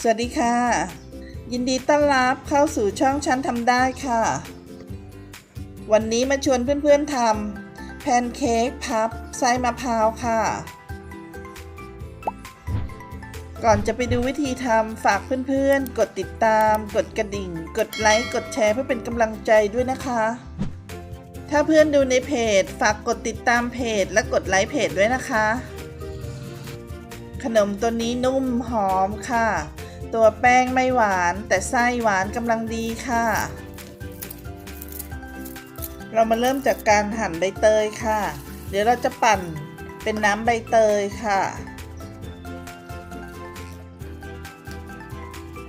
สวัสดีค่ะ ยินดีต้อนรับเข้าสู่ช่องฉันทำได้ค่ะ วันนี้มาชวนเพื่อนๆทำแพนเค้กพับไส้มะพร้าวค่ะ ก่อนจะไปดูวิธีทำฝากเพื่อนๆ กดติดตาม กดกระดิ่ง กดไลค์กดแชร์เพื่อเป็นกำลังใจด้วยนะคะ ถ้าเพื่อนดูในเพจ ฝากกดติดตามเพจ และกดไลค์เพจด้วยนะคะขนมตัวนี้นุ่มหอมค่ะ ตัวแป้งไม่หวาน แต่ไส้หวานกำลังดีค่ะ เรามาเริ่มจากการหั่นใบเตยค่ะ เดี๋ยวเราจะปั่นเป็นน้ำใบเตยค่ะ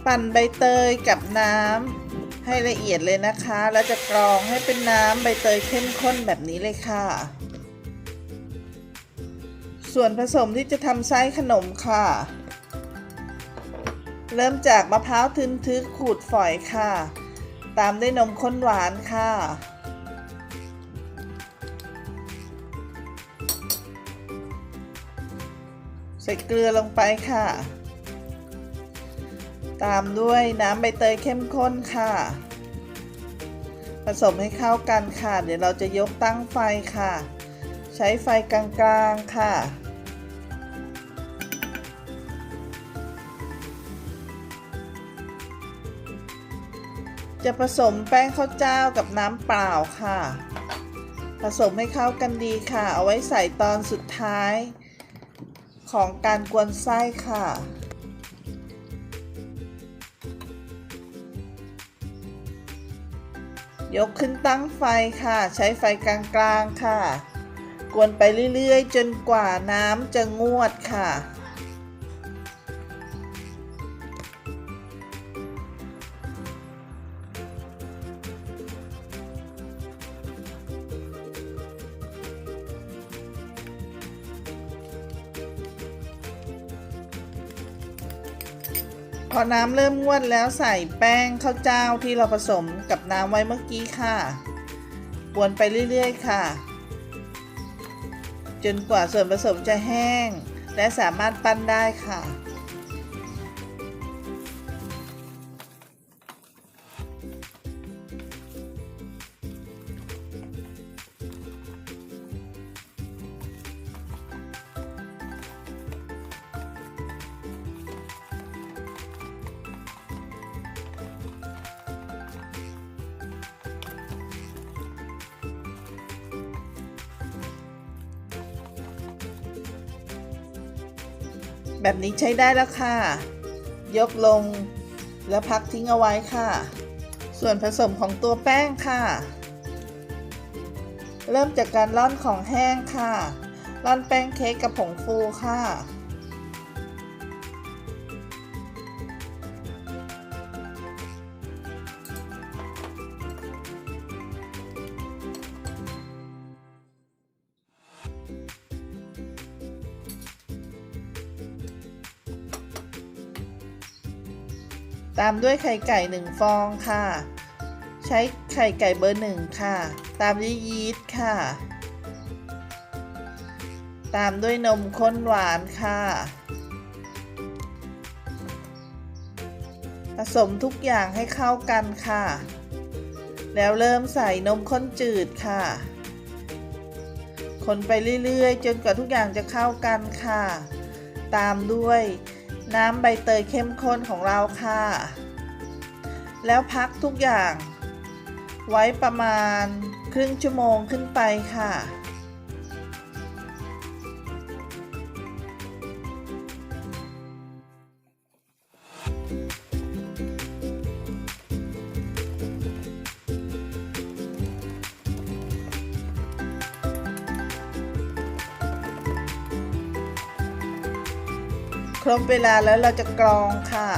ปั่นใบเตยกับน้ำให้ละเอียดเลยนะคะ แล้วจะกรองให้เป็นน้ำใบเตยเข้มข้นแบบนี้เลยค่ะ ส่วนผสมที่จะทำไส้ขนมค่ะ เริ่มจากมะพร้าวทึนทึกขูดฝอยค่ะ ตามด้วยนมข้นหวานค่ะ ใส่เกลือลงไปค่ะ ตามด้วยน้ำใบเตยเข้มข้นค่ะ ผสมให้เข้ากันค่ะ เดี๋ยวเราจะยกตั้งไฟค่ะ ใช้ไฟกลางๆค่ะ จะผสมแป้งข้าวเจ้ากับน้ำเปล่าค่ะ ผสมให้เข้ากันดีค่ะ เอาไว้ใส่ตอนสุดท้าย ของการกวนไส้ค่ะยกขึ้นตั้งไฟค่ะ ใช้ไฟกลางๆค่ะ กวนไปเรื่อยๆ จนกว่าน้ำจะงวดค่ะ อน้ำเริ่มงวดแล้วใส่แป้งข้าวเจ้าที่เราผสมกับน้ำไว้เมื่อกี้ค่ะ กวนไปเรื่อยๆค่ะ จนกว่าส่วนผสมจะแห้ง และสามารถปั้นได้ค่ะ แบบนี้ใช้ได้แล้วค่ะ ยกลง แล้วพักทิ้งเอาไว้ค่ะ ส่วนผสมของตัวแป้งค่ะ เริ่มจากการร่อนของแห้งค่ะ ร่อนแป้งเค้กกับผงฟูค่ะ ตามด้วยไข่ไก่หนึ่งฟองค่ะ ใช้ไข่ไก่เบอร์หนึ่งค่ะ ตามด้วยยีสต์ค่ะ ตามด้วยนมข้นหวานค่ะ ผสมทุกอย่างให้เข้ากันค่ะ แล้วเริ่มใส่นมข้นจืดค่ะ คนไปเรื่อยๆ จนกว่าทุกอย่างจะเข้ากันค่ะ ตามด้วย น้ำใบเตยเข้มข้นของเราค่ะ แล้วพักทุกอย่าง ไว้ประมาณครึ่งชั่วโมงขึ้นไปค่ะ รบเวลาแล้วเราจะกรองค่ะ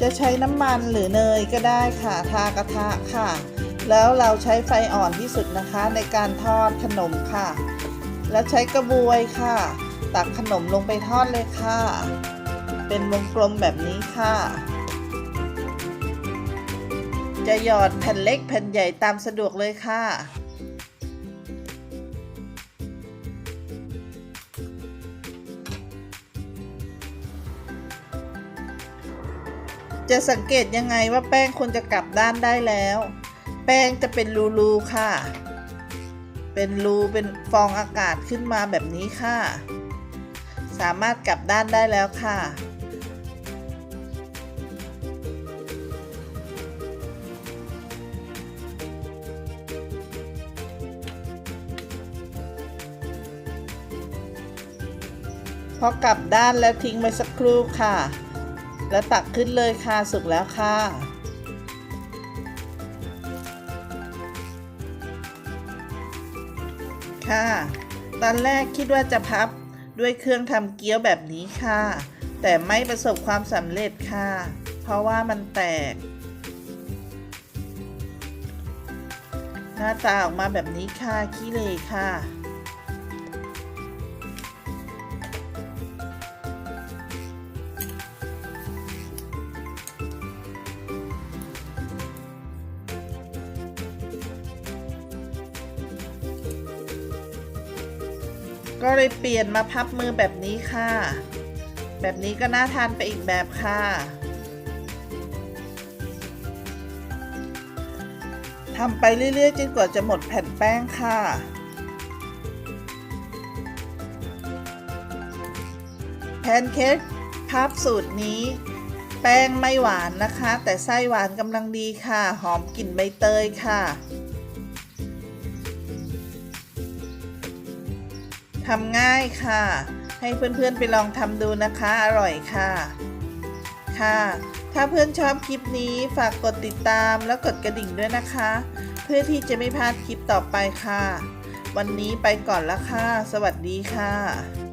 จะใช้น้ำมันหรือเนยก็ได้ค่ะทากระทะค่ะ แล้วเราใช้ไฟอ่อนที่สุดนะคะในการทอดขนมค่ะ แล้วใช้กระบวยค่ะ ตักขนมลงไปทอดเลยค่ะ เป็นวงกลมแบบนี้ค่ะ จะหยอดแผ่นเล็กแผ่นใหญ่ตามสะดวกเลยค่ะจะสังเกตยังไงว่าแป้งควรจะกลับด้านได้แล้ว แป้งจะเป็นรูๆค่ะ เป็นรูเป็นฟองอากาศขึ้นมาแบบนี้ค่ะ สามารถกลับด้านได้แล้วค่ะ พอกลับด้านแล้วทิ้งไว้สักครู่ค่ะ แล้วตักขึ้นเลยค่ะสุกแล้วค่ะค่ะ ตอนแรกคิดว่าจะพับ ด้วยเครื่องทำเกี๊ยวแบบนี้ค่ะ แต่ไม่ประสบความสำเร็จค่ะ เพราะว่ามันแตก หน้าตาออกมาแบบนี้ค่ะขี้เลยค่ะ ก็เลยเปลี่ยนมาพับมือแบบนี้ค่ะ แบบนี้ก็น่าทานไปอีกแบบค่ะ ทำไปเรื่อยๆจนกว่าจะหมดแผ่นแป้งค่ะแพนเค้กพับสูตรนี้ แป้งไม่หวานนะคะ แต่ไส้หวานกำลังดีค่ะ หอมกลิ่นใบเตยค่ะ ทำง่ายค่ะ ให้เพื่อนๆไปลองทำดูนะคะ อร่อยค่ะ ค่ะ ถ้าเพื่อนชอบคลิปนี้ฝากกดติดตามแล้วกดกระดิ่งด้วยนะคะ เพื่อที่จะไม่พลาดคลิปต่อไปค่ะ วันนี้ไปก่อนละค่ะ สวัสดีค่ะ